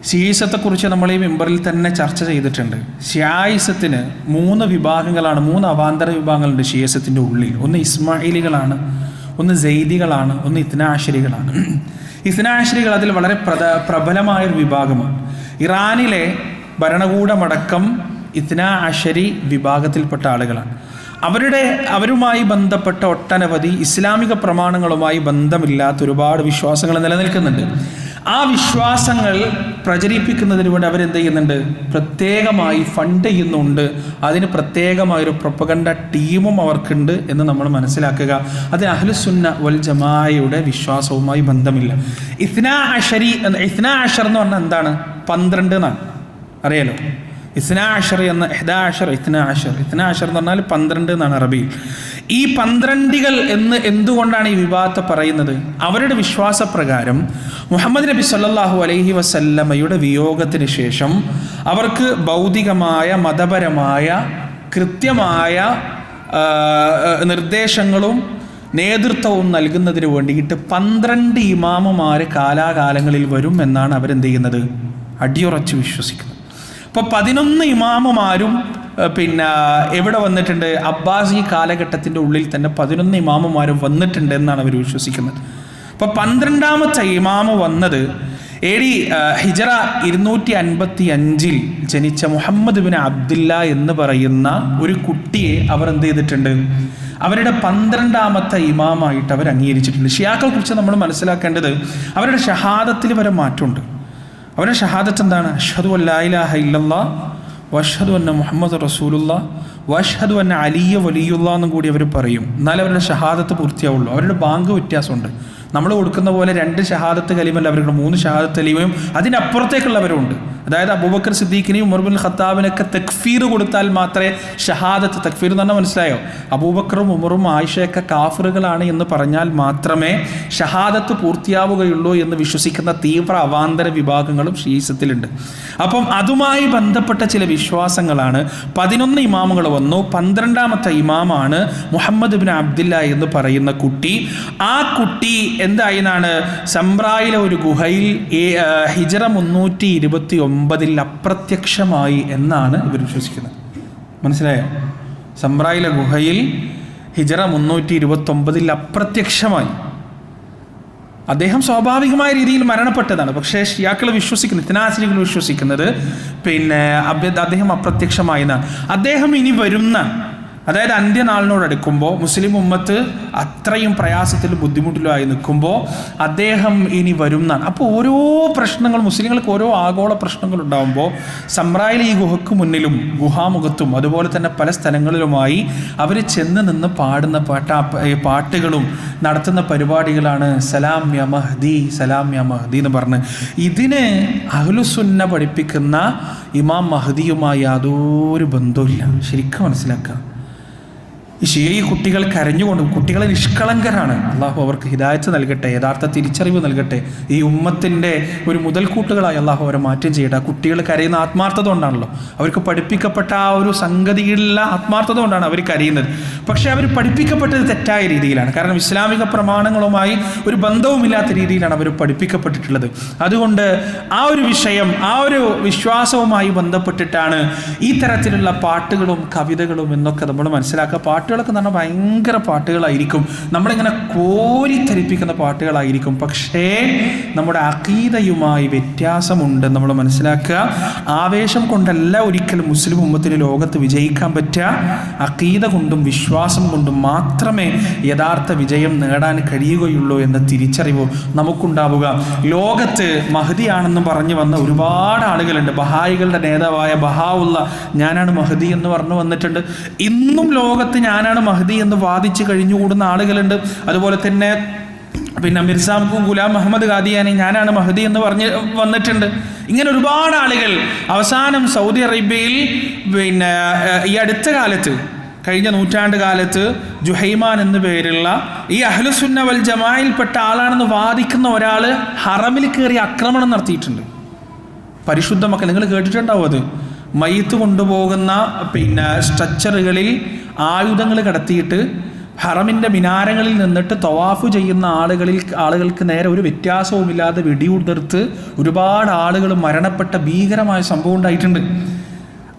ഷിയീസത്തെക്കുറിച്ച് നമ്മൾ ഈ മെമ്പറിൽ തന്നെ ചർച്ച ചെയ്തിട്ടുണ്ട്. ഷിയായിസത്തിന് മൂന്ന് വിഭാഗങ്ങളാണ് മൂന്ന് അവാന്തര വിഭാഗങ്ങളുണ്ട് ഷിയസത്തിന്റെ ഉള്ളിൽ. ഒന്ന് ഇസ്മായിലികളാണ് ഒന്ന് ജെയ്ദികളാണ് ഒന്ന് ഇത്നാശരികളാണ് ഇത്നാശരികൾ അതിൽ വളരെ പ്രധ പ്രബലമായൊരു വിഭാഗമാണ്. ഇറാനിലെ ഭരണകൂടമടക്കം ഇത്നാ അഷരി വിഭാഗത്തിൽപ്പെട്ട ആളുകളാണ്. അവരുടെ അവരുമായി ബന്ധപ്പെട്ട ഒട്ടനവധി ഇസ്ലാമിക പ്രമാണങ്ങളുമായി ബന്ധമില്ലാത്ത ഒരുപാട് വിശ്വാസങ്ങൾ നിലനിൽക്കുന്നുണ്ട്. ആ വിശ്വാസങ്ങൾ പ്രചരിപ്പിക്കുന്നതിന് വേണ്ടി അവരെന്ത് ചെയ്യുന്നുണ്ട്? പ്രത്യേകമായി ഫണ്ട് ചെയ്യുന്നുണ്ട്. അതിന് പ്രത്യേകമായൊരു പ്രൊപ്പഗണ്ട ടീമും അവർക്കുണ്ട് എന്ന് നമ്മൾ മനസ്സിലാക്കുക. അത് അഹ്ലുസുന്ന വൽ ജമായയുടെ വിശ്വാസവുമായി ബന്ധമില്ല. ഇഫ്ന അഷരി ഇഫ്ന അഷർ എന്ന് പറഞ്ഞാൽ എന്താണ്? പന്ത്രണ്ട് എന്നാണ്. അറിയാലോ? ഇസ്നാ അഷർ എന്ന ഇഹ്ദാ ഇത്നാഷർ ഇത്നാ അഷർ ഇത്നാ അഷർ എന്ന് പറഞ്ഞാൽ പന്ത്രണ്ട് എന്നാണ് അറബി. ഈ പന്ത്രണ്ടികൾ എന്ന് എന്തുകൊണ്ടാണ് ഈ വിവാദത്തെ പറയുന്നത്? അവരുടെ വിശ്വാസപ്രകാരം മുഹമ്മദ് നബി സല്ലാഹു അലൈഹി വസല്ലമയുടെ വിയോഗത്തിന് ശേഷം അവർക്ക് ഭൗതികമായ മതപരമായ കൃത്യമായ നിർദ്ദേശങ്ങളും നേതൃത്വവും നൽകുന്നതിന് വേണ്ടിയിട്ട് പന്ത്രണ്ട് ഇമാമുമാർ കാലാകാലങ്ങളിൽ വരും എന്നാണ് അവരെന്ത് ചെയ്യുന്നത്? അടിയുറച്ച് വിശ്വസിക്കുന്നത് അപ്പോൾ പതിനൊന്ന് ഇമാമുമാരും പിന്നെ എവിടെ വന്നിട്ടുണ്ട്? അബ്ബാസി കാലഘട്ടത്തിന്റെ ഉള്ളിൽ തന്നെ പതിനൊന്ന് ഇമാമുമാരും വന്നിട്ടുണ്ട് എന്നാണ് അവർ വിശ്വസിക്കുന്നത്. അപ്പോൾ പന്ത്രണ്ടാമത്തെ ഇമാമ് വന്നത് എ ഡി ഹിജറ ഇരുന്നൂറ്റി അൻപത്തി അഞ്ചിൽ ജനിച്ച മുഹമ്മദ് ബിൻ അബ്ദില്ല എന്ന് പറയുന്ന ഒരു കുട്ടിയെ അവർ എന്ത് ചെയ്തിട്ടുണ്ട്? അവരുടെ പന്ത്രണ്ടാമത്തെ ഇമാമായിട്ട് അവർ അംഗീകരിച്ചിട്ടുണ്ട്. ഷിയാക്കളെ കുറിച്ച് നമ്മൾ മനസ്സിലാക്കേണ്ടത് അവരുടെ ഷഹാദത്തിൽ വരെ മാറ്റമുണ്ട്. അവരുടെ ഷഹാദത്ത് എന്താണ്? അഷ്ഹദു അല്ലാഹ ഇല്ലല്ലാ വഷ്ഹദു അന്ന മുഹമ്മദ് റസൂലുള്ള വഷദു അന്ന അലിയ വലിയുള്ള എന്നും കൂടി അവർ പറയും. എന്നാലും അവരുടെ ഷഹാദത്ത് പൂർത്തിയാവുള്ളൂ. അവരുടെ ബാങ്ക് വ്യത്യാസമുണ്ട്. നമ്മൾ കൊടുക്കുന്ന പോലെ രണ്ട് ഷഹാദത്ത് കലിമല്ല അവരുടെ മൂന്ന് ഷഹാദത്ത് കലിമയും അതിനപ്പുറത്തേക്കുള്ളവരുണ്ട് അതായത് അബൂബക്കർ സിദ്ദീഖിനെയും ഉമർ ബിൻ ഖത്താബിനൊക്കെ തക്ഫീർ കൊടുത്താൽ മാത്രമേ ഷഹാദത്ത് തക്ഫീർ പറഞ്ഞാൽ മനസ്സിലായോ? അബൂബക്കറും ഉമറും ആയിഷയൊക്കെ കാഫറുകളാണ് എന്ന് പറഞ്ഞാൽ മാത്രമേ ഷഹാദത്ത് പൂർത്തിയാവുകയുള്ളൂ എന്ന് വിശ്വസിക്കുന്ന തീവ്ര അവാന്തര വിഭാഗങ്ങളും ഷീസത്തിലുണ്ട് അപ്പം അതുമായി ബന്ധപ്പെട്ട ചില വിശ്വാസങ്ങളാണ്. പതിനൊന്ന് ഇമാമുകൾ വന്നു. പന്ത്രണ്ടാമത്തെ ഇമാമാണ് മുഹമ്മദ് ബിൻ അബ്ദില്ല എന്ന് പറയുന്ന കുട്ടി. ആ കുട്ടി എന്തായെന്നാണ്? സംബ്രായിലെ ഒരു ഗുഹയിൽ ഹിജറ മുന്നൂറ്റി ഇരുപത്തി ഒമ്പതിൽ അപ്രത്യക്ഷമായി എന്നാണ് ഇവർ വിശ്വസിക്കുന്നത്. മനസ്സിലായോ? സംബ്രായിലെ ഗുഹയിൽ ഹിജറ മുന്നൂറ്റി ഇരുപത്തി ഒമ്പതിൽ അപ്രത്യക്ഷമായി അദ്ദേഹം സ്വാഭാവികമായ രീതിയിൽ മരണപ്പെട്ടതാണ്. പക്ഷേ ഷിയാക്കൾ വിശ്വസിക്കുന്നത് ഇത്തനാശിനികൾ വിശ്വസിക്കുന്നത് പിന്നെ അദ്ദേഹം അപ്രത്യക്ഷമായി എന്നാണ് അദ്ദേഹം ഇനി വരുന്ന അതായത് അന്ത്യനാളിനോടടുക്കുമ്പോൾ മുസ്ലിം ഉമ്മത്ത് അത്രയും പ്രയാസത്തിലും ബുദ്ധിമുട്ടിലുമായി നിൽക്കുമ്പോൾ അദ്ദേഹം ഇനി വരുന്നതാണ് അപ്പോൾ ഓരോ പ്രശ്നങ്ങൾ മുസ്ലിങ്ങൾക്ക് ഓരോ ആഗോള പ്രശ്നങ്ങൾ ഉണ്ടാകുമ്പോൾ സമ്രായിൽ ഈ ഗുഹയ്ക്ക് മുന്നിലും ഗുഹാമുഖത്തും അതുപോലെ തന്നെ പല സ്ഥലങ്ങളിലുമായി അവർ ചെന്ന് നിന്ന് പാടുന്ന പാട്ട പാട്ടുകളും നടത്തുന്ന പരിപാടികളാണ് സലാം യ മഹ്ദി സലാം യ മഹ്ദി എന്ന് പറഞ്ഞ്. ഇതിന് അഹ്ലുസുന്ന പഠിപ്പിക്കുന്ന ഇമാം മഹദിയുമായി യാതൊരു ബന്ധവുമില്ല. ശരിക്കും മനസ്സിലാക്കുക. ഈ ഷിയ ഈ കുട്ടികൾ കരഞ്ഞുകൊണ്ട് കുട്ടികളെ നിഷ്കളങ്കരാണ്. അള്ളാഹു അവർക്ക് ഹിദായത്ത് നൽകട്ടെ യഥാർത്ഥ തിരിച്ചറിവ് നൽകട്ടെ. ഈ ഉമ്മത്തിന്റെ ഒരു മുതൽക്കൂട്ടുകളായി അള്ളാഹു അവരെ മാറ്റം ചെയ്യട്ടെ. കുട്ടികൾ കരയുന്ന ആത്മാർത്ഥത കൊണ്ടാണല്ലോ. അവർക്ക് പഠിപ്പിക്കപ്പെട്ട ആ ഒരു സംഗതിയിലുള്ള ആത്മാർത്ഥത കൊണ്ടാണ് അവർ കരയുന്നത്. പക്ഷേ അവർ പഠിപ്പിക്കപ്പെട്ടത് തെറ്റായ രീതിയിലാണ്. കാരണം ഇസ്ലാമിക പ്രമാണങ്ങളുമായി ഒരു ബന്ധവുമില്ലാത്ത രീതിയിലാണ് അവർ പഠിപ്പിക്കപ്പെട്ടിട്ടുള്ളത്. അതുകൊണ്ട് ആ ഒരു വിഷയം ആ ഒരു വിശ്വാസവുമായി ബന്ധപ്പെട്ടിട്ടാണ് ഈ തരത്തിലുള്ള പാട്ടുകളും കവിതകളും എന്നൊക്കെ നമ്മൾ മനസ്സിലാക്കുക. പാട്ടുകളൊക്കെ എന്ന് പറഞ്ഞാൽ ഭയങ്കര പാട്ടുകളായിരിക്കും. നമ്മളിങ്ങനെ കോരിത്തരിപ്പിക്കുന്ന പാട്ടുകളായിരിക്കും. പക്ഷേ നമ്മുടെ അക്കീതയുമായി വ്യത്യാസമുണ്ട്. നമ്മൾ മനസ്സിലാക്കുക ആവേശം കൊണ്ടല്ല ഒരിക്കലും മുസ്ലിം ഉമ്മത്തിന് ലോകത്ത് വിജയിക്കാൻ പറ്റുക. അക്കീത കൊണ്ടും വിശ്വാസം കൊണ്ടും മാത്രമേ യഥാർത്ഥ വിജയം നേടാൻ കഴിയുകയുള്ളൂ എന്ന തിരിച്ചറിവ് നമുക്കുണ്ടാവുക. ലോകത്ത് മഹദിയാണെന്ന് പറഞ്ഞു വന്ന ഒരുപാട് ആളുകളുണ്ട്. ബഹായികളുടെ നേതാവായ ബഹാവുള്ള ഞാനാണ് മഹദി എന്ന് പറഞ്ഞു വന്നിട്ടുണ്ട്. ഇന്നും ലോകത്ത് ഞാനാണ് മഹദി എന്ന് വാദിച്ച് കഴിഞ്ഞുകൂടുന്ന ആളുകളുണ്ട്. അതുപോലെ തന്നെ പിന്നെ മിർസാമുക്കും ഗുലാം മുഹമ്മദ് ഖാദിയാനി ഞാനാണ് മഹദി എന്ന് പറഞ്ഞ് വന്നിട്ടുണ്ട്. ഇങ്ങനെ ഒരുപാട് ആളുകൾ അവസാനം സൗദി അറേബ്യയിൽ പിന്നെ ഈ അടുത്ത കാലത്ത് കഴിഞ്ഞ നൂറ്റാണ്ട് കാലത്ത് ജുഹൈമാൻ എന്നു പേരുള്ള ഈ അഹ്ലുസുന്ന വൽ ജമായിൽപ്പെട്ട ആളാണെന്ന് വാദിക്കുന്ന ഒരാൾ ഹറമിൽ കയറി ആക്രമണം നടത്തിയിട്ടുണ്ട്. പരിശുദ്ധമൊക്കെ നിങ്ങൾ കേട്ടിട്ടുണ്ടാവും അത്. മയ്യത്ത് കൊണ്ടുപോകുന്ന പിന്നെ സ്ട്രക്ചറുകളിൽ ആയുധങ്ങൾ കടത്തിയിട്ട് ഹറമിന്റെ മിനാരങ്ങളിൽ നിന്നിട്ട് തവാഫ് ചെയ്യുന്ന ആളുകളിൽ ആളുകൾക്ക് നേരെ ഒരു വ്യത്യാസവുമില്ലാതെ വെടിയുതിർത്ത് ഒരുപാട് ആളുകൾ മരണപ്പെട്ട ഭീകരമായ സംഭവം ഉണ്ടായിട്ടുണ്ട്.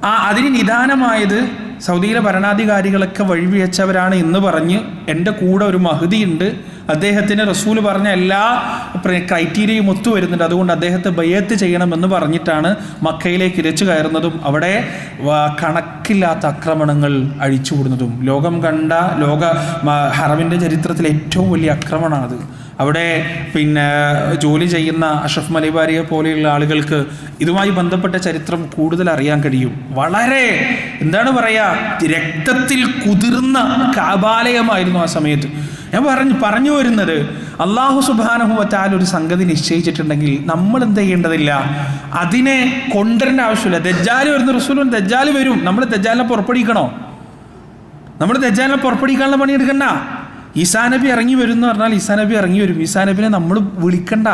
ആ അതിന് നിദാനമായത് സൗദിയിലെ ഭരണാധികാരികളൊക്കെ വഴിവെച്ചവരാണ് എന്ന് പറഞ്ഞ് എന്റെ കൂടെ ഒരു മഹദിയുണ്ട് അദ്ദേഹത്തിന് റസൂൽ പറഞ്ഞ എല്ലാ ക്രൈറ്റീരിയയും ഒത്തു വരുന്നുണ്ട്. അതുകൊണ്ട് അദ്ദേഹത്തെ ബയ്യത്ത് ചെയ്യണമെന്ന് പറഞ്ഞിട്ടാണ് മക്കയിലേക്ക് ഇരച്ചു കയറുന്നതും അവിടെ കണക്കില്ലാത്ത ആക്രമണങ്ങൾ അഴിച്ചുവിടുന്നതും. ലോകം കണ്ട ലോക ഹറമിന്റെ ചരിത്രത്തിലെ ഏറ്റവും വലിയ ആക്രമണമാണത് അവിടെ പിന്നെ ജോലി ചെയ്യുന്ന അഷഫ് മലിബാരിയെ പോലെയുള്ള ആളുകൾക്ക് ഇതുമായി ബന്ധപ്പെട്ട ചരിത്രം കൂടുതൽ അറിയാൻ കഴിയും. വളരെ എന്താണ് പറയുക രക്തത്തിൽ കുതിർന്ന കാബാലയമായിരുന്നു ആ സമയത്ത്. ഞാൻ പറഞ്ഞു പറഞ്ഞു വരുന്നത് അള്ളാഹു സുബാനഹുവറ്റാൽ ഒരു സംഗതി നിശ്ചയിച്ചിട്ടുണ്ടെങ്കിൽ നമ്മൾ എന്ത് ചെയ്യേണ്ടതില്ല? അതിനെ കൊണ്ടുവരേണ്ട ആവശ്യമില്ല. ദജ്ജാൽ വരുന്ന റസൂലും ദജ്ജാൽ വരും. നമ്മൾ ദജ്ജാലിനെ പുറപ്പെടുവിക്കണോ? നമ്മൾ ദജ്ജാലിനെ പുറപ്പെടുവിക്കാനുള്ള പണി എടുക്കണ്ട ഈസാ നബി ഇറങ്ങി വരും എന്ന് പറഞ്ഞാൽ ഈസാ നബി ഇറങ്ങി വരും. ഈസാ നബിനെ നമ്മൾ വിളിക്കണ്ട.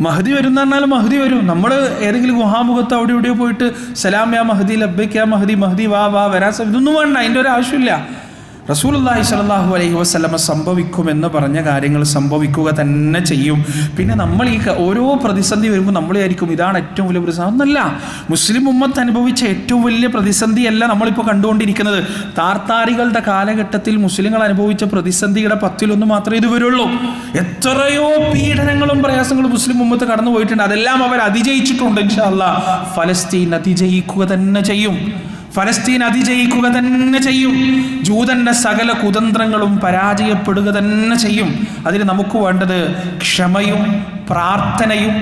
മഹദി വരും എന്ന് പറഞ്ഞാൽ മഹദി വരും. നമ്മൾ ഏതെങ്കിലും ഗുഹാമുഖത്ത് അവിടെ ഇവിടെയോ പോയിട്ട് സലാം യാ മഹദി ലബ്ബയ്ക്ക് യാ മഹദി മഹദി വാ വാ വരാൻ സ- ഇതൊന്നും വേണ്ട അതിന്റെ ഒരു ആവശ്യമില്ല. റസൂലുള്ളാഹി സലാഹു അലൈഹി വസ്ലമ സംഭവിക്കുമെന്ന് പറഞ്ഞ കാര്യങ്ങൾ സംഭവിക്കുക തന്നെ ചെയ്യും. പിന്നെ നമ്മൾ ഈ ഓരോ പ്രതിസന്ധി വരുമ്പോൾ നമ്മൾ വിചാരിക്കും ഇതാണ് ഏറ്റവും വലിയ പ്രതിസന്ധി. ഒന്നല്ല മുസ്ലിം ഉമ്മത്ത് അനുഭവിച്ച ഏറ്റവും വലിയ പ്രതിസന്ധിയല്ല നമ്മളിപ്പോൾ കണ്ടുകൊണ്ടിരിക്കുന്നത്. താർത്താരികളുടെ കാലഘട്ടത്തിൽ മുസ്ലിങ്ങൾ അനുഭവിച്ച പ്രതിസന്ധിയുടെ പത്തിലൊന്ന് മാത്രമേ ഇത് വരുള്ളൂ. എത്രയോ പീഡനങ്ങളും പ്രയാസങ്ങളും മുസ്ലിം ഉമ്മത്ത് കടന്നു പോയിട്ടുണ്ട് അതെല്ലാം അവർ അതിജയിച്ചിട്ടുണ്ട് ഇൻഷാ അല്ലാ ഫലസ്തീൻ അതിജയിക്കുക തന്നെ ചെയ്യും. ഫലസ്തീൻ അതിജയിക്കുക തന്നെ ചെയ്യും. ജൂതന്റെ സകല കുതന്ത്രങ്ങളും പരാജയപ്പെടുക തന്നെ ചെയ്യും. അതിന് നമുക്ക് വേണ്ടത് ക്ഷമയും പ്രാർത്ഥനയും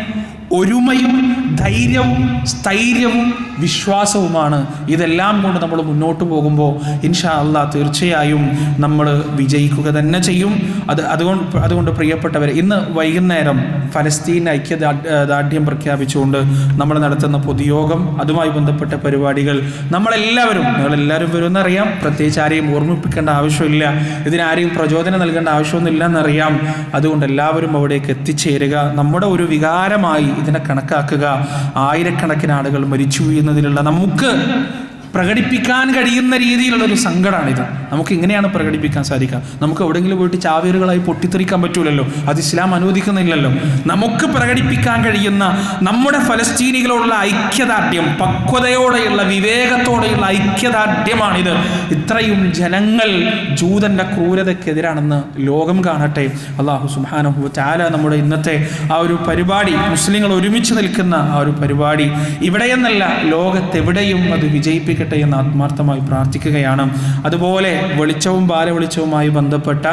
ഒരുമയും ധൈര്യവും സ്ഥൈര്യവും വിശ്വാസവുമാണ്. ഇതെല്ലാം കൊണ്ട് നമ്മൾ മുന്നോട്ട് പോകുമ്പോൾ ഇൻഷാ അള്ളാ തീർച്ചയായും നമ്മൾ വിജയിക്കുക തന്നെ ചെയ്യും. അത് അതുകൊണ്ട് അതുകൊണ്ട് പ്രിയപ്പെട്ടവർ ഇന്ന് വൈകുന്നേരം ഫലസ്തീൻ ഐക്യദാർഢ്യം പ്രഖ്യാപിച്ചുകൊണ്ട് നമ്മൾ നടത്തുന്ന പൊതുയോഗം അതുമായി ബന്ധപ്പെട്ട പരിപാടികൾ നമ്മളെല്ലാവരും നിങ്ങളെല്ലാവരും വരുമെന്നറിയാം പ്രത്യേകിച്ച് ആരെയും ഓർമ്മിപ്പിക്കേണ്ട ആവശ്യമില്ല. ഇതിനാരെയും പ്രചോദനം നൽകേണ്ട ആവശ്യമൊന്നുമില്ല എന്നറിയാം അതുകൊണ്ട് എല്ലാവരും അവിടേക്ക് എത്തിച്ചേരുക. നമ്മുടെ ഒരു വികാരമായി ഇതിനെ കണക്കാക്കുക. ആയിരക്കണക്കിന് ആളുകൾ മരിച്ചു വീഴുന്നതിലുള്ള നമുക്ക് പ്രകടിപ്പിക്കാൻ കഴിയുന്ന രീതിയിലുള്ള ഒരു സങ്കടമാണിത് നമുക്ക് ഇങ്ങനെയാണ് പ്രകടിപ്പിക്കാൻ സാധിക്കുക. നമുക്ക് എവിടെയെങ്കിലും പോയിട്ട് ചാവേറുകളായി പൊട്ടിത്തെറിക്കാൻ പറ്റൂലല്ലോ. അത് ഇസ്ലാം അനുവദിക്കുന്നില്ലല്ലോ. നമുക്ക് പ്രകടിപ്പിക്കാൻ കഴിയുന്ന നമ്മുടെ ഫലസ്തീനികളോടുള്ള ഐക്യദാർഢ്യം പക്വതയോടെയുള്ള വിവേകത്തോടെയുള്ള ഐക്യദാർഢ്യമാണിത്. ഇത്രയും ജനങ്ങൾ ജൂതന്റെ ക്രൂരതയ്ക്കെതിരാണെന്ന് ലോകം കാണട്ടെ. അള്ളാഹു സുബാനഹു ചാല നമ്മുടെ ഇന്നത്തെ ആ ഒരു പരിപാടി മുസ്ലിങ്ങൾ ഒരുമിച്ച് നിൽക്കുന്ന ആ ഒരു പരിപാടി. ഇവിടെയെന്നല്ല ലോകത്തെവിടെയും അത് വിജയിപ്പിക്കട്ടെ. എന്ന് ആത്മാർത്ഥമായി പ്രാർത്ഥിക്കുകയാണ്. അതുപോലെ വെളിച്ചവും ബാല വെളിച്ചവുമായി ബന്ധപ്പെട്ട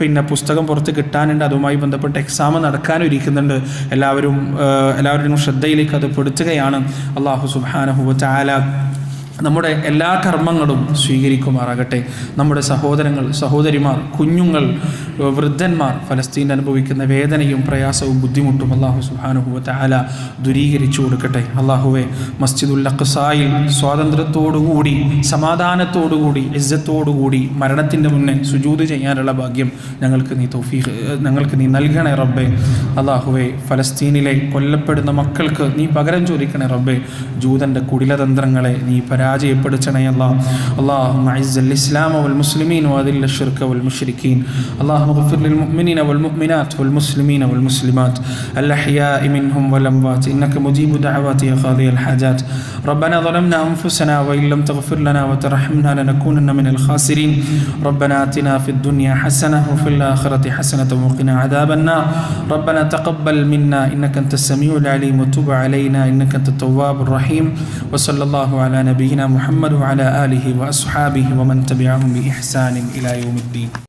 പിന്നെ പുസ്തകം പുറത്ത് കിട്ടാനുണ്ട്. അതുമായി ബന്ധപ്പെട്ട് എക്സാം നടക്കാനും ഇരിക്കുന്നുണ്ട്. എല്ലാവരും എല്ലാവരുടെയും ശ്രദ്ധയിലേക്ക് അത് പെടുത്തുകയാണ്. അള്ളാഹു സുബാനഹു ചാല നമ്മുടെ എല്ലാ കർമ്മങ്ങളും സ്വീകരിക്കുമാറാകട്ടെ. നമ്മുടെ സഹോദരങ്ങൾ സഹോദരിമാർ കുഞ്ഞുങ്ങൾ വൃദ്ധന്മാർ ഫലസ്തീൻ അനുഭവിക്കുന്ന വേദനയും പ്രയാസവും ബുദ്ധിമുട്ടും അള്ളാഹു സുഹാനുഭവത്തെ ആല ദുരീകരിച്ചു കൊടുക്കട്ടെ. അള്ളാഹുവെ മസ്ജിദുൽ അഖ്സായിൽ സ്വാതന്ത്ര്യത്തോടുകൂടി സമാധാനത്തോടുകൂടി ഇജ്ജത്തോടുകൂടി മരണത്തിന്റെ മുന്നേ സുജൂത് ചെയ്യാനുള്ള ഭാഗ്യം ഞങ്ങൾക്ക് നീ തൗഫീഖ് ഞങ്ങൾക്ക് നീ നൽകണേ റബ്ബെ. അള്ളാഹുവെ ഫലസ്തീനിലെ കൊല്ലപ്പെടുന്ന മക്കൾക്ക് നീ പകരം ചോദിക്കണേ റബ്ബെ. ജൂതന്റെ കുടിലതന്ത്രങ്ങളെ നീ പരാജയപ്പെടുത്തണേ അല്ലാ اللهم اعز الاسلام والمسلمين واذل الشرك والمشركين اللهم اغفر للمؤمنين والمؤمنات والمسلمين والمسلمات الاحياء منهم والاموات انك مجيب دعوات يا قاضي الحاجات ربنا ظلمنا انفسنا وان لم تغفر لنا وترحمنا لنكونن من الخاسرين ربنا اتنا في الدنيا حسنه وفي الاخره حسنه وقنا عذاب النار ربنا تقبل منا انك انت السميع العليم وتب علينا انك انت التواب الرحيم وصلى الله على نبينا نبينا محمد وعلى آله وأصحابه ومن تبعهم بإحسان إلى يوم الدين.